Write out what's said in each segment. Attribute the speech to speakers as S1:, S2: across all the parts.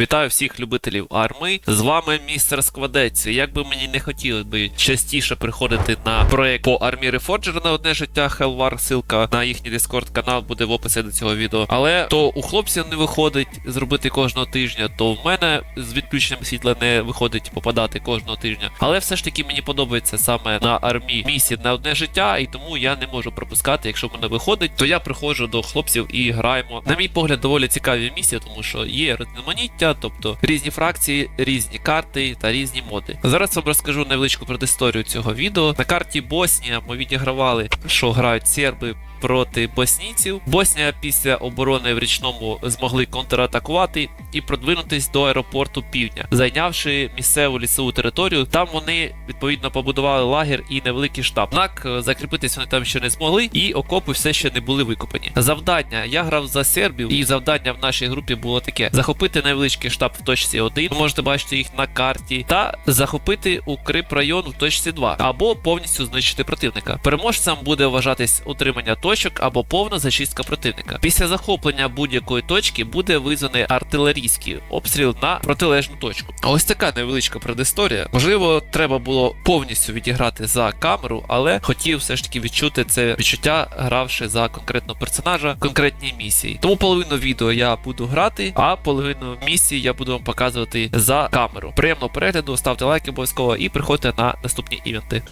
S1: Вітаю всіх любителів арми. З вами містер Сквадець. Як би мені не хотілося би частіше приходити на проект по армії Reforger на одне життя Hellwar, ссылка на їхній Discord канал буде в описі до цього відео. Але то у хлопців не виходить зробити кожного тижня, то в мене з відключенням світла не виходить попадати кожного тижня. Але все ж таки мені подобається саме на армії місії на одне життя, і тому я не можу пропускати. Якщо в мене виходить, то я приходжу до хлопців і граємо. На мій погляд, доволі цікаві місії, тому що є різноманіття, тобто різні фракції, різні карти та різні моди. Зараз вам розкажу невеличку предісторію цього відео. На карті Боснія ми відігравали, що грають серби. Проти боснійців Боснія після оборони в річному змогли контратакувати і продвинутись до аеропорту півдня, зайнявши місцеву лісову територію. Там вони відповідно побудували лагер і невеликий штаб. Однак е, закріпитись вони там ще не змогли, і окопи все ще не були викопані. Завдання я грав за сербів, і завдання в нашій групі було таке: захопити невеличкий штаб в точці 1, ви можете бачити їх на карті, та захопити укрип район в точці 2, або повністю знищити противника. Переможцем буде вважатись утримання точок або повна зачистка противника. Після захоплення будь-якої точки буде визваний артилерійський обстріл на протилежну точку. Ось така невеличка предісторія. Можливо, треба було повністю відіграти за камеру, але хотів все ж таки відчути це відчуття, гравши за конкретного персонажа в конкретній місії. Тому половину відео я буду грати, а половину місії я буду вам показувати за камеру. Приємного перегляду, ставте лайки обов'язково і приходьте на наступні івенти.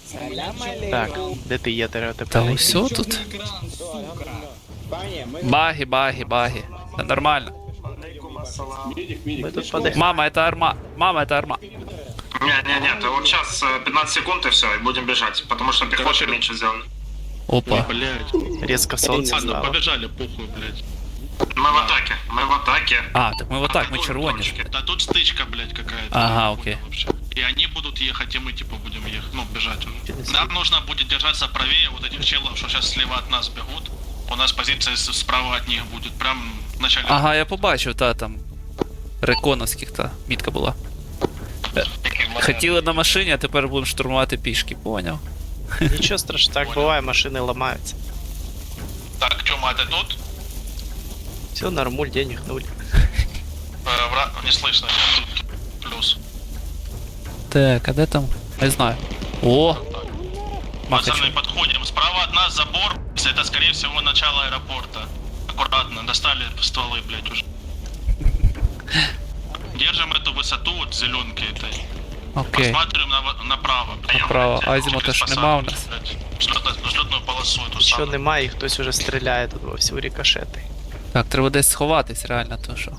S2: Так, де ти є
S1: Та ось тут. Баги, баги, баги. Та нормально.
S2: Тут.
S1: Мама, это арма. Мама, это арма.
S3: Нет, нет, вот сейчас 15 секунд и все, и будем бежать, потому что пехоты меньше сделали.
S1: Опа.
S4: Блять.
S2: Різко сонце
S4: Ладно,
S2: стало.
S4: побежали, похуй, блять.
S3: Мы в атаке, мы в атаке.
S1: А, так ми отак, ми
S3: Атакуем
S1: червоні. ж.
S3: точки.
S4: Да тут стычка, блять, какая-то.
S1: Ага,
S4: Не
S1: окей.
S4: понял вообще. И они будут ехать, и мы типа будем ехать, ну, бежать уже. Нам нужно будет держаться правее вот этих челов, что сейчас слева от нас бегут. У нас позиция с- справа от них будет, прям в начале.
S1: Ага, я побачив, та там. Реконовських та мітка була. Е, Хотіли на машині, а тепер будемо штурмувати пішки, поняв.
S2: Нічого страшного, так буває, машини ламаються.
S4: Так, Тёма, ты тут?
S2: Все, нормуль, денег нуль.
S4: Э, вра- Не слышно, тут плюс.
S1: Так, а де там? Не знаю. О! Махач.
S4: Пацаны, подходим. Справа от нас забор. Это, скорее всего, начало аэропорта. Аккуратно, достали стволы, блядь, уже. Держим эту высоту от зеленки этой.
S1: Окей.
S4: Посматриваем на, направо. блядь.
S1: Направо.
S4: Блядь,
S1: Азимута ж
S4: через
S1: нема у
S4: посадку,
S1: нас.
S4: блядь. Взлетно- Взлетную полосу эту
S2: Що
S4: самую.
S2: немає, і хтось уже стріляє тут вовсю рікошети.
S1: Так, треба десь сховатись, реально, то що.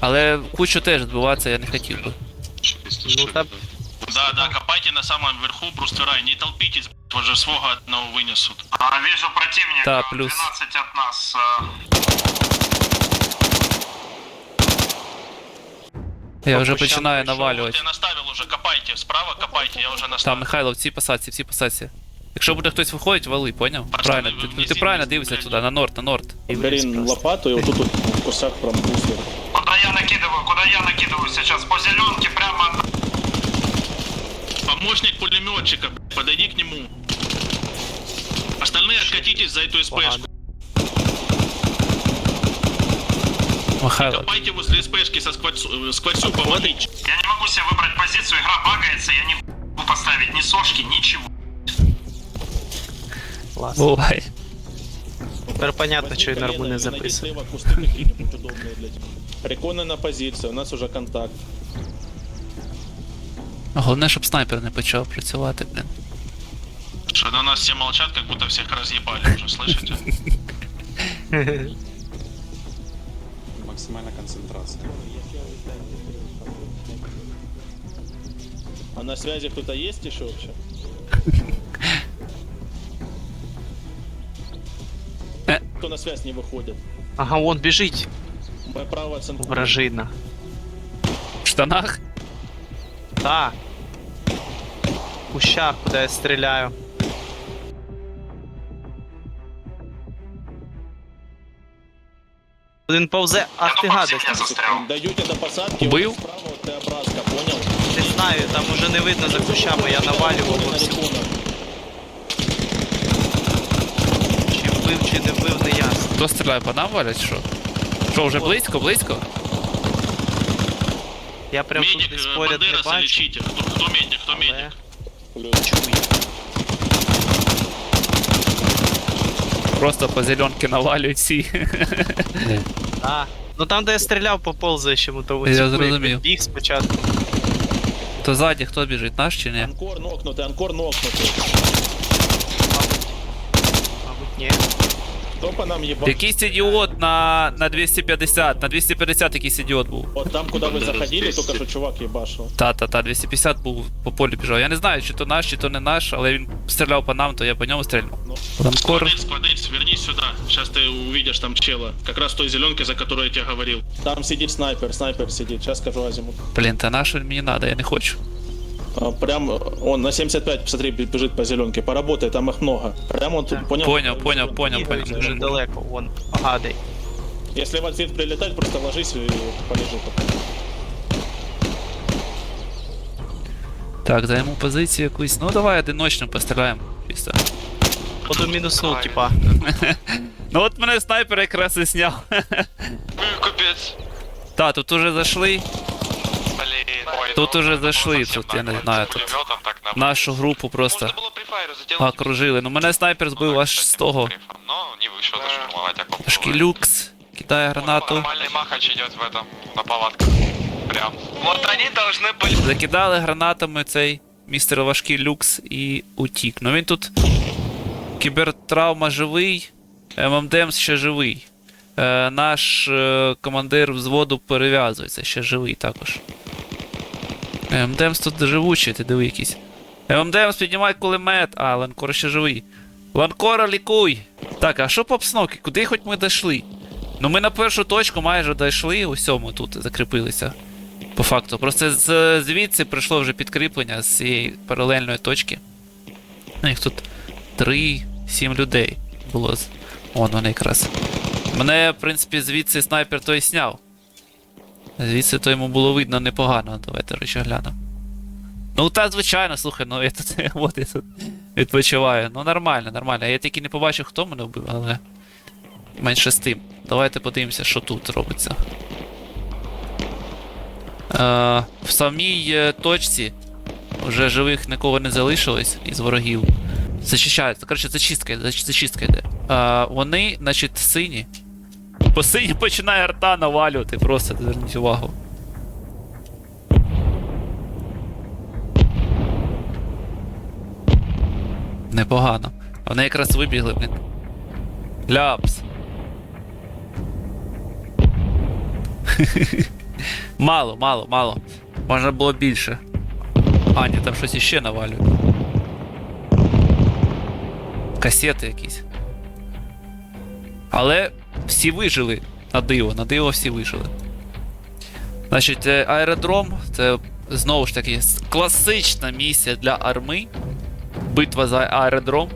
S1: Але кучу теж збиватися я не хотів би.
S2: Ну там
S4: Да, да, копайте на самом верху бруствера. Не толпитесь, свого одного вынесут.
S3: А, вижу противника,
S1: Да, плюс.
S3: 12 от нас. э,
S1: Я вже починаю навалювати.
S4: Я наставил уже, копайте. Справа копайте, я уже
S1: Там
S4: наставил.
S1: Михайло, в цій посадці, в цій посадці. Якщо буде хтось виходить, вали, поняв? Правильно,
S4: ви
S1: ти, ти правильно дивишся туди, на норд, на норд.
S5: Берін лопату і отут от косяк прям пусто.
S3: Куда я накидываю, куда я накидываю сейчас? По зеленке прямо.
S4: Помощник пулеметчика, подойди к нему. Остальные откатитесь за эту СПшку.
S1: Михайло,
S4: Копайте возле СПшки со сквальцу, э, сквальцу помогите.
S3: Я не могу себе выбрать позицию, игра багается, я не могу поставить ни сошки, ничего.
S2: клас.
S1: бувай.
S2: Тепер понятно, що і норму не
S5: Найди
S2: записано.
S5: слева кусти какие-нибудь удобные, блядь. Переконана позиція, у нас уже контакт.
S1: Головне, щоб снайпер не почав працювати, блін.
S4: Что на нас все молчат, как будто всех разъебали уже, слышите?
S5: Максимальна концентрація. А на связи кто-то есть еще вообще?
S1: Э.
S5: Кто на связь не выходит?
S2: Ага, вон біжить.
S5: Моя правая центр.
S2: Вражина.
S1: В штанах?
S2: Та. В кущах, куди я стріляю. Один повзе, ах ти гадость.
S5: Даю тебе до посадки,
S1: Убил?
S5: вот справа от Т-образка, понял?
S2: Не знаю, там уже не видно за кущами, я навалював. Чи вбив, чи не вбив, не ясно.
S1: Хто стріляє по нам валять, що? Що, вже близько, близько?
S2: Я прям тут
S4: Медик,
S2: десь
S4: э,
S2: поряд не
S4: Бандераса
S2: бачу.
S4: лечите. Кто, кто медик, кто
S2: Але
S4: медик?
S2: чую.
S1: Просто по зеленки навалюють всі.
S2: А, ну там, де я стріляв, поползає ще тому
S1: Я
S2: типу,
S1: зрозумів.
S2: як Біг спочатку.
S1: То ззаді хто біжить, наш чи ні?
S5: Анкор нокнутый, анкор нокнутый.
S2: Мабуть, ні.
S5: Кто по нам ебал?
S1: Якийсь ідіот на, на 250, на 250 якийсь ідіот був.
S5: Вот там, куда вы заходили, только что чувак ебашил.
S1: Та-та-та, 250 був по полю біжав. Я не знаю, чи то наш, чи то не наш, але він стріляв по нам, то я по ньому стрільнув. Ланкор.
S4: Складейц, складейц, вернись сюда. Сейчас ты увидишь там чела. Как раз той зеленки, за которую я тебе говорил.
S5: Там сидит снайпер, снайпер сидит. Сейчас скажу Азимут.
S1: Блін, та наш мені надо, я не хочу.
S5: Прям он на 75, посмотри, бежит по зеленке. Поработай, там их много. Прям он тут, понял?
S1: Поняв, поняв,
S2: Бігають
S1: поняв.
S2: дуже далеко, вон, гадай.
S5: Если в ответ прилетать, просто ложись и полежи пока.
S1: Так, займу позицію якусь. Ну давай одиночно постріляємо. Чисто.
S2: Буду мінуснув, типа.
S1: Ну от мене снайпер якраз і сняв.
S6: Капец.
S1: Та, тут уже зайшли.
S6: Блин. Ой,
S1: Тут
S6: ну,
S1: уже
S6: ну,
S1: зашли,
S6: совсем
S1: тут я не
S6: нахуй.
S1: знаю,
S6: С
S1: тут
S6: пулемётом так на-
S1: Нашу групу просто
S6: Можно было префайру заделать.
S1: окружили. Ну мене снайпер збив аж з того.
S6: Но не вышел заштурмовать окоп.
S1: Шкілюкс. Кидає гранату.
S6: Нормальный махач идет в этом, на палатках. Прям. Вот они должны были...
S1: Закидали гранатами цей містер важкий люкс і утік. Ну він тут. Кібертравма живий, ММДМС ще живий. Е, наш е, командир взводу перев'язується, ще живий також. ММДМС тут живучий, ти диви якийсь. ММДМС піднімай кулемет, а Ланкор ще живий. Ланкора лікуй! Так, а що по псноки? Куди хоч ми дійшли? Ну ми на першу точку майже дійшли, усьому тут закріпилися. По факту. Просто з, звідси прийшло вже підкріплення з цієї паралельної точки. Ну, Їх тут 3-7 людей було. Вон вони якраз. Мене, в принципі, звідси снайпер той сняв. Звідси то йому було видно непогано. Давайте речі глянемо. Ну, та звичайно, слухай, ну я тут, от я тут відпочиваю. Ну нормально, нормально. Я тільки не побачив, хто мене вбив, але. Менше з тим. Давайте подивимося, що тут робиться. Е, в самій е, точці вже живих нікого не залишилось із ворогів. Зачищається. Коротше, зач- зачистка йде. Е, вони, значить, сині. По сині починає арта навалювати, просто зверніть увагу. Непогано. Вони якраз вибігли, блін. Ляпс. Мало, мало, мало. Можна було більше. А, ні, там щось іще навалюють. Касети якісь. Але всі вижили на диво, на диво всі вижили. Значить, е, аеродром це знову ж таки класична місія для арми. Битва за аеродром.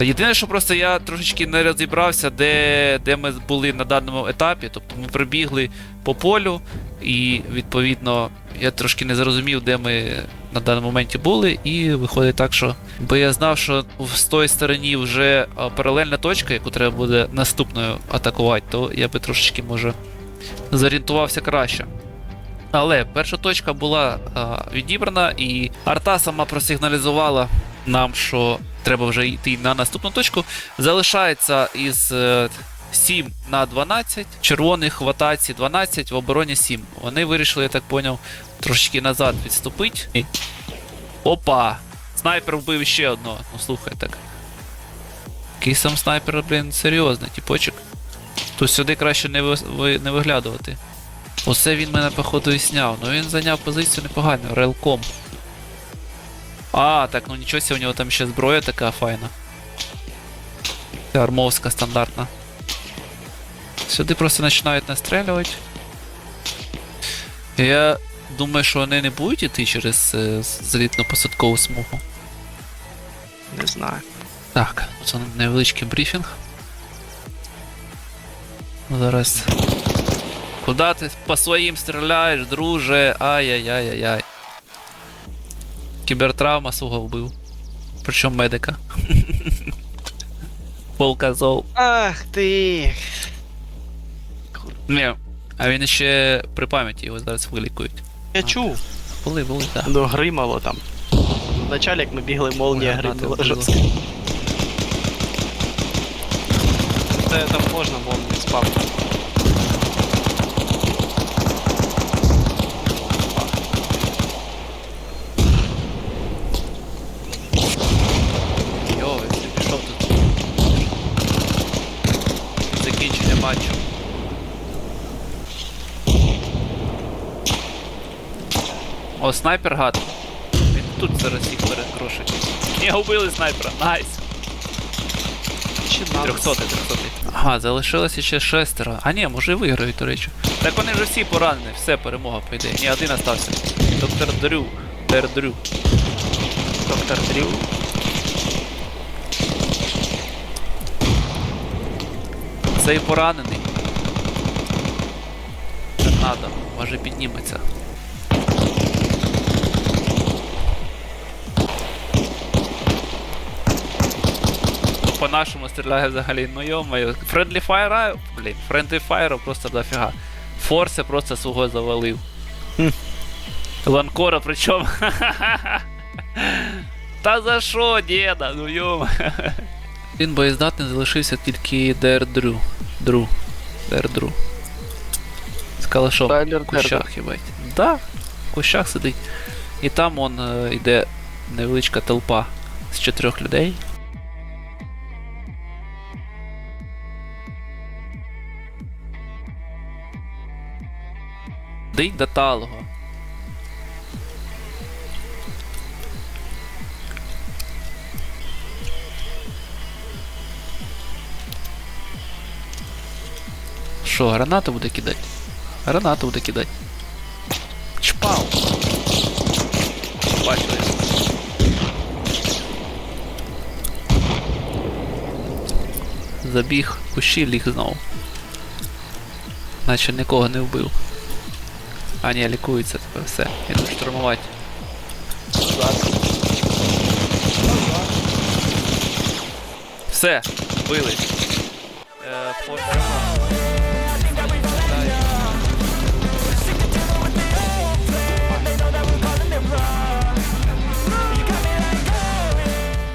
S1: Єдине, що просто я трошечки не розібрався, де, де ми були на даному етапі. Тобто ми прибігли по полю, і відповідно я трошки не зрозумів, де ми на даному моменті були, і виходить так, що бо я знав, що з тої стороні вже паралельна точка, яку треба буде наступною атакувати, то я би трошечки може зорієнтувався краще. Але перша точка була а, відібрана, і арта сама просигналізувала нам, що треба вже йти на наступну точку. Залишається із е, 7 на 12. Червоних в атаці 12, в обороні 7. Вони вирішили, я так поняв, трошечки назад відступити. Опа! Снайпер вбив ще одного. Ну слухай так. Який сам снайпер, блін, серйозний, типочок. Тут сюди краще не, ви... не виглядувати. Оце він мене, походу, і сняв. Ну він зайняв позицію непогано, релком. А, так, ну нічого у нього там ще зброя така файна. Армовська стандартна. Сюди просто починають настрелювати. Я думаю, що вони не будуть йти через е, злітно-посадкову смугу.
S2: Не знаю.
S1: Так, це невеличкий брифінг. Зараз. Куда ти по своїм стріляєш, друже? Ай-яй-яй-яй-яй. Кібертравма свого вбив. Причому медика. Полказов.
S2: Ах ти.
S1: Ні. А він ще при пам'яті його зараз вилікують.
S2: Я чув.
S1: Були, були, так.
S2: Ну, гримало там. Вначалі, як ми бігли, молнія гримала жорстко. Це там можна молнію спав.
S1: Снайпер гад. Він тут зараз їх перекрошить. Ні, убили снайпера. Найс.
S2: Чи нам?
S1: 300 300 Ага, залишилося ще шестеро. А ні, може і виграють, до речі. Так вони вже всі поранені, все, перемога пойде. Ні, один остався. Доктор Дрю. Дер Дрю. Доктор Дрю. Цей поранений. Торнадо, може підніметься. По нашому стріляє взагалі, ну йо-моє. Френдлі файра, блін, френдлі файра просто дофіга. Форсе просто свого завалив. Ланкора причому. Та за що, діда? Ну йома. Він боєздатний залишився тільки Дер Дру. Дру. Дер Дру. З калашом в кущах, їбать. Да, в кущах сидить. І там он е, йде невеличка толпа з чотирьох людей. Дий до талого. Що, гранату буде кидати? Гранату буде кидати. Чпау! Бачили. Забіг, кущі ліг знову. Наче нікого не вбив. А ні, лікується тепер все. Іду штурмувати. Все, били. Е,